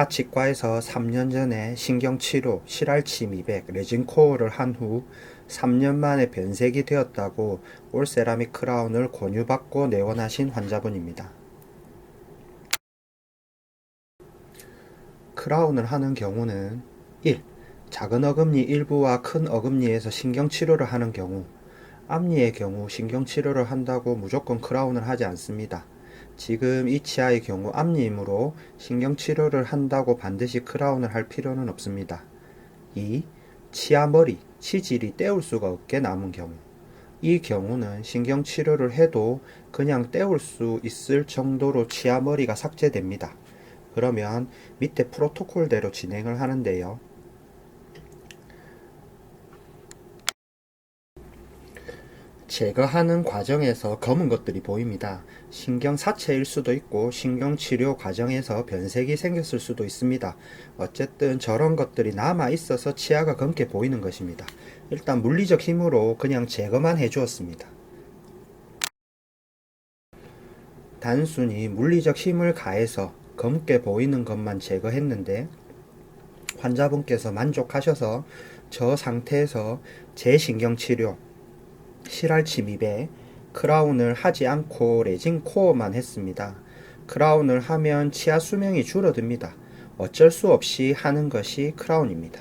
하치과에서 3년 전에 신경치료, 실알치 미백, 레진 코어를 한 후 3년 만에 변색이 되었다고 올세라믹 크라운을 권유받고 내원하신 환자분입니다. 크라운을 하는 경우는 1. 작은 어금니 일부와 큰 어금니에서 신경치료를 하는 경우 앞니의 경우 신경치료를 한다고 무조건 크라운을 하지 않습니다. 지금 이 치아의 경우 앞니이므로 신경치료를 한다고 반드시 크라운을 할 필요는 없습니다. 2. 치아 머리, 치질이 떼울 수가 없게 남은 경우 이 경우는 신경치료를 해도 그냥 떼울 수 있을 정도로 치아 머리가 삭제됩니다. 그러면 밑에 프로토콜대로 진행을 하는데요. 제거하는 과정에서 검은 것들이 보입니다. 신경 사체일 수도 있고 신경 치료 과정에서 변색이 생겼을 수도 있습니다. 어쨌든 저런 것들이 남아 있어서 치아가 검게 보이는 것입니다. 일단 물리적 힘으로 그냥 제거만 해 주었습니다. 단순히 물리적 힘을 가해서 검게 보이는 것만 제거했는데 환자분께서 만족하셔서 저 상태에서 재신경 치료, 실알치 미백, 크라운을 하지 않고 레진 코어만 했습니다. 크라운을 하면 치아 수명이 줄어듭니다. 어쩔 수 없이 하는 것이 크라운입니다.